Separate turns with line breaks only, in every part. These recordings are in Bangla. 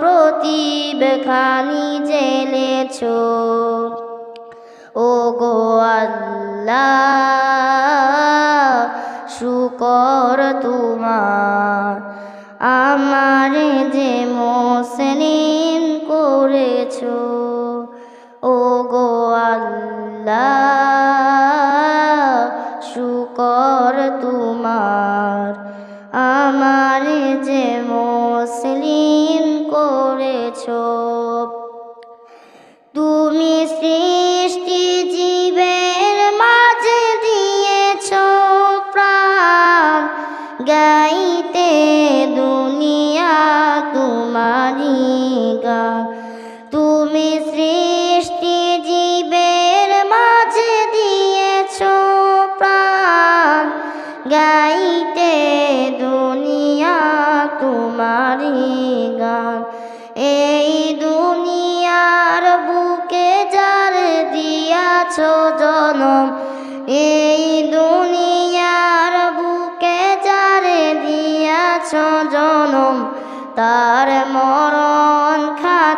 প্রদীপ খানি জেলেছ ও গো আল্লাহ, শুকর তোমার। আমারে যে মুসলিম করেছ ও গো আল্লাহ, শুকর তোমার।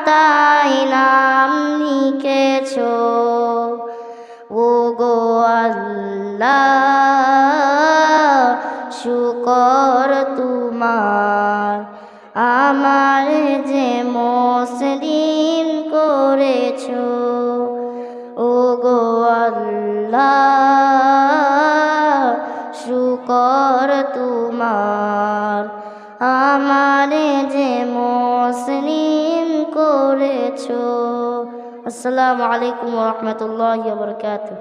খাতায় নাম লিখেছ? ও গো আল্লাহ, শুকর তোমার। আমার যে মুসলিম করেছ ও গো আল্লাহ, শুকর তোমার। আমার যে মুসলিম করেছ? আসসালামু আলাইকুম রহমতুল্লাহ বরকাতুহ।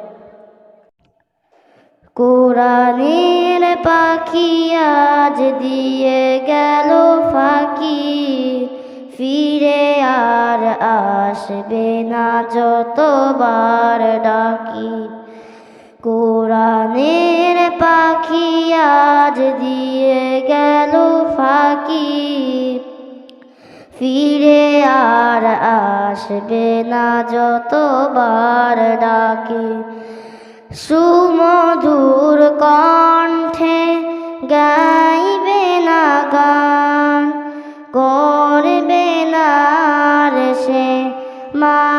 কোরআনের পাখি আজ দিয়ে গেল ফাঁকি। ফিরে আর আসবে না যতবার ডাকি। কোরআনের পাখি আজ দিয়ে গেল ফিরে আর আসবে না যতবার ডাকে। সুমধুর কণ্ঠে গাইবে না গান, করবে না সে মানবিমান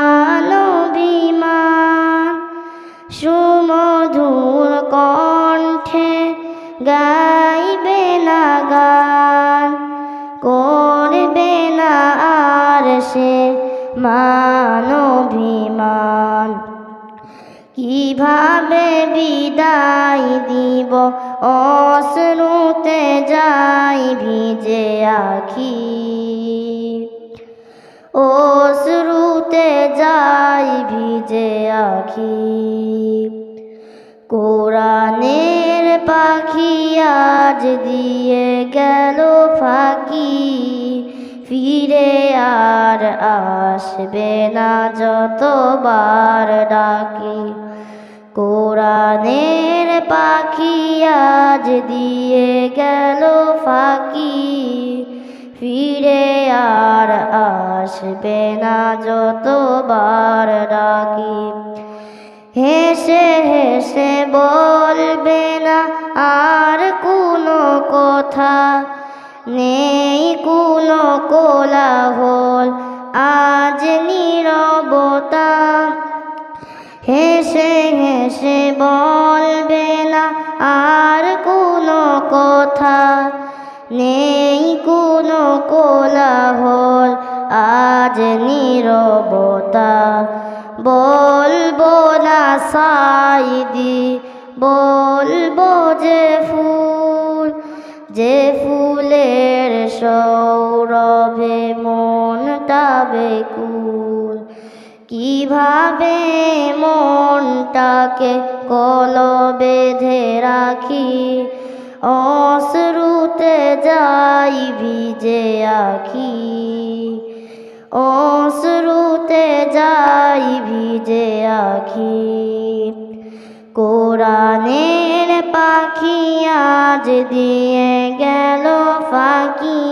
কীভাবে বিদায় দিব, অশ্রুতে যাই ভিজে আখি। অশ্রুতে যাই ভিজে আখি। কোরআনের পাখি আজ দিয়ে গেল ফাঁকি, ফিরে আর আসবে না যতবার ডাকি। কোরআনের পাখি আজ দিয়ে গেল ফাঁকি। ফিরে আর আসবে না যতবার ডাকি। হেসে হেসে বলবে না আর কোনো কথা। নেই কোনো কোলাহল, আজ নীরবতা হেসে হেসে বলবে না আর কোনো কথা। নেই কোনো কোলাহল, আজ নীরবতা। বলব না সাইদি বলব যে ফুল, যে ফুলের সৌরভে মনটা বেকুল কীভাবে মনটাকে কল বেঁধে রাখি? অশ্রুতে যাই ভিজে আখি। অশ্রুতে যাই ভিজে আখি। কোরআনের পাখি আজ দিয়ে গেল ফাঁকি।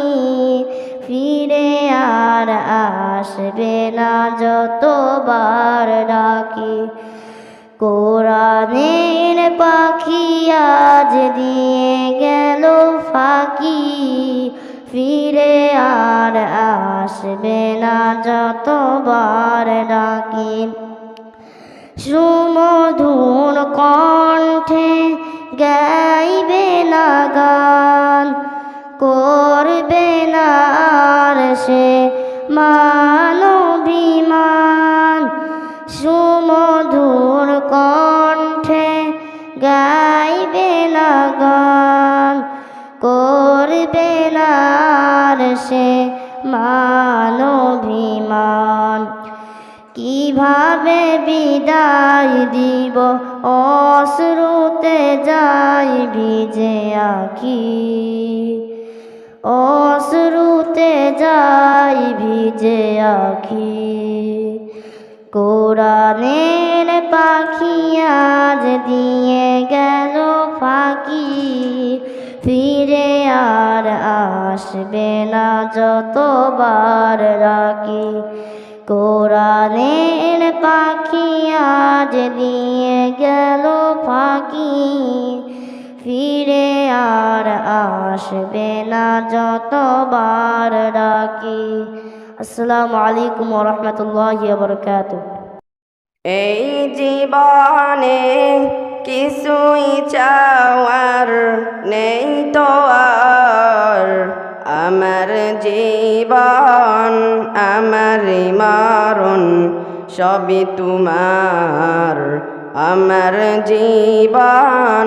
ফিরে আর আসবে না যতবার ডাকি। কোরআনের পাখি আজ দিয়ে গেল ফাঁকি। ফিরে আর আসবে না যতবার ডাকি। সুমধুর কণ্ঠে গাইবে না গান আর সে মানবিমান সুমধুর কণ্ঠে গাইবে না গান, করবে না সে মানবিমান। কীভাবে বিদায় দিব? অশ্রুতে যাই ভিজে আখি। অশ্রুতে যাই ভিজে আখি। কোরআনের পাখি আজ দিয়ে গেল ফাঁকি। ফিরে আর আসবে না যতবার রাখি। কোরআনের পাখি আজ দিয়ে গেল ফাঁকি। ফিরে আর আসবে না যতবার ডাকি। আসসালামু আলাইকুম রহমতুল্লাহ বরকাত
এই জীবনে কিছুই চাওয়ার নেই তো আর। আমার জীবন, আমার মারণ সবই তোমার। আমার জীবন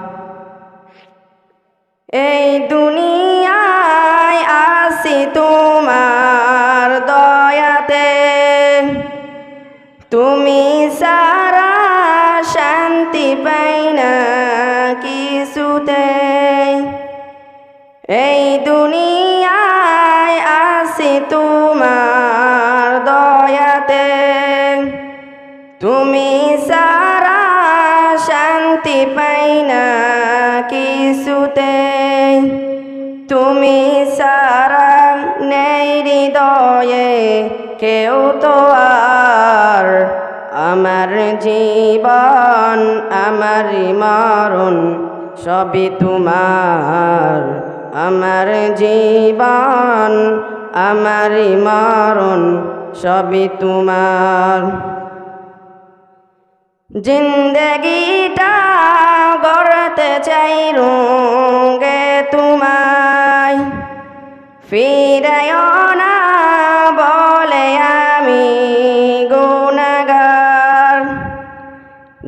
এই দুনিয়ায় আসি তোমার দয়াতে। তুমি সারা শান্তি পাই না কিছুতে। এই দুনিয়ায় আসি তোমার দয়াতে। তুমি সারা শান্তি পাই না কিছুতে তুমি সারা নেই হৃদয়ে, কেউ তো আর। আমার জীবন, আমার মরণ সবই তোমার। আমার জীবন, আমার মরণ সবই তোমার। জিন্দগিটা গড়তে চাই রুগে তোমায়। ফিরায় না বলে আমি গুণাগার।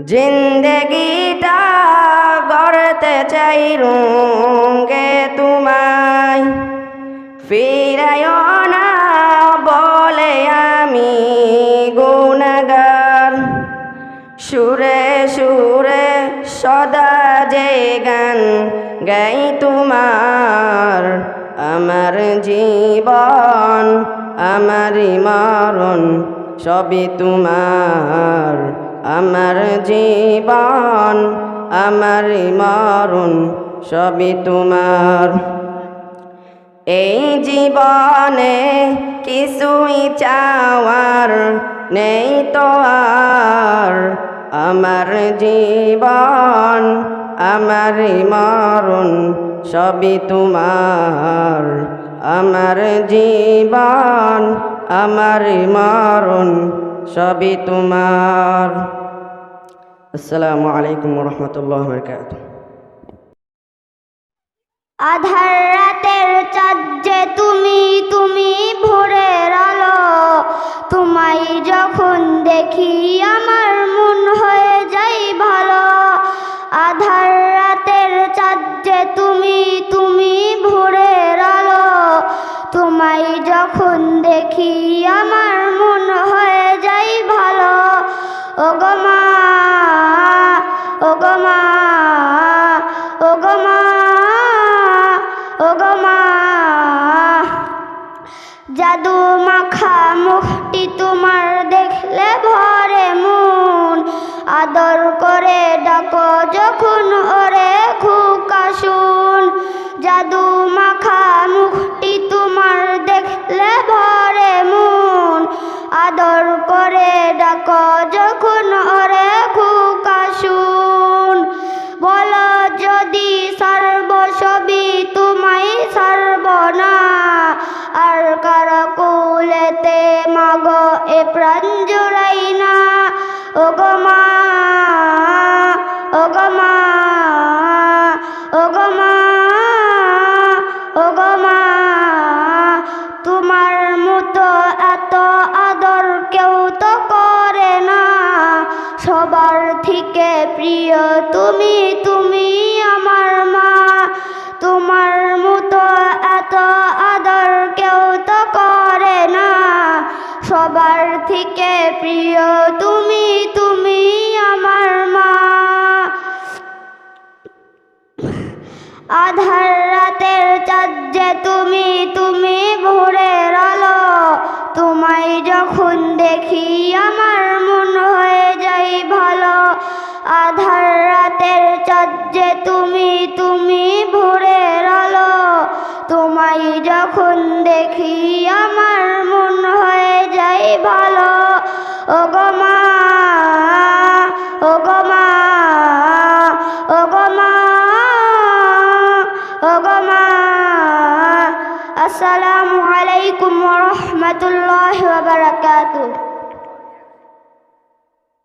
জিন্দগিটা গড়তে চাই রুগে তোমায়। ফিরায় না বলে আমি যে গান গাই তোমার। আমার জীবন আমার মরণ, সবই তোমার। আমার জীবন আমার মরণ, সবই তোমার। এই জীবনে কিছুই চাওয়ার নেই তো আর। আমার জীবন আমার মরণ সবই তোমার। আমার জীবন আমার মরণ সবই তোমার। আসসালামু আলাইকুম রহমতুল্লাহ
আধার রাতের চাঁদ তুমি তুমি ভোরের আলো। তোমায় যখন দেখি আমার যখন দেখি আমার মন হয়ে যাই ভালো ও গো মা ও গো মা ও গো মা ও গো মা। জাদু মাখা মুখটি তোমার দেখলে ভরে মন, আদর করে ডাকো যখন ওরে খুকা শুন জাদু মাখা প্রিয়, তুমি তুমি আমার মা। তোমার মতো এত আদর কেউ তো করে না। সবার থেকে প্রিয়, তুমি তুমি আমার মা। আধার রাতের চাঁদ যে তুমি তুমি তুমি ভোরের আলো তোমায় যখন দেখি আমার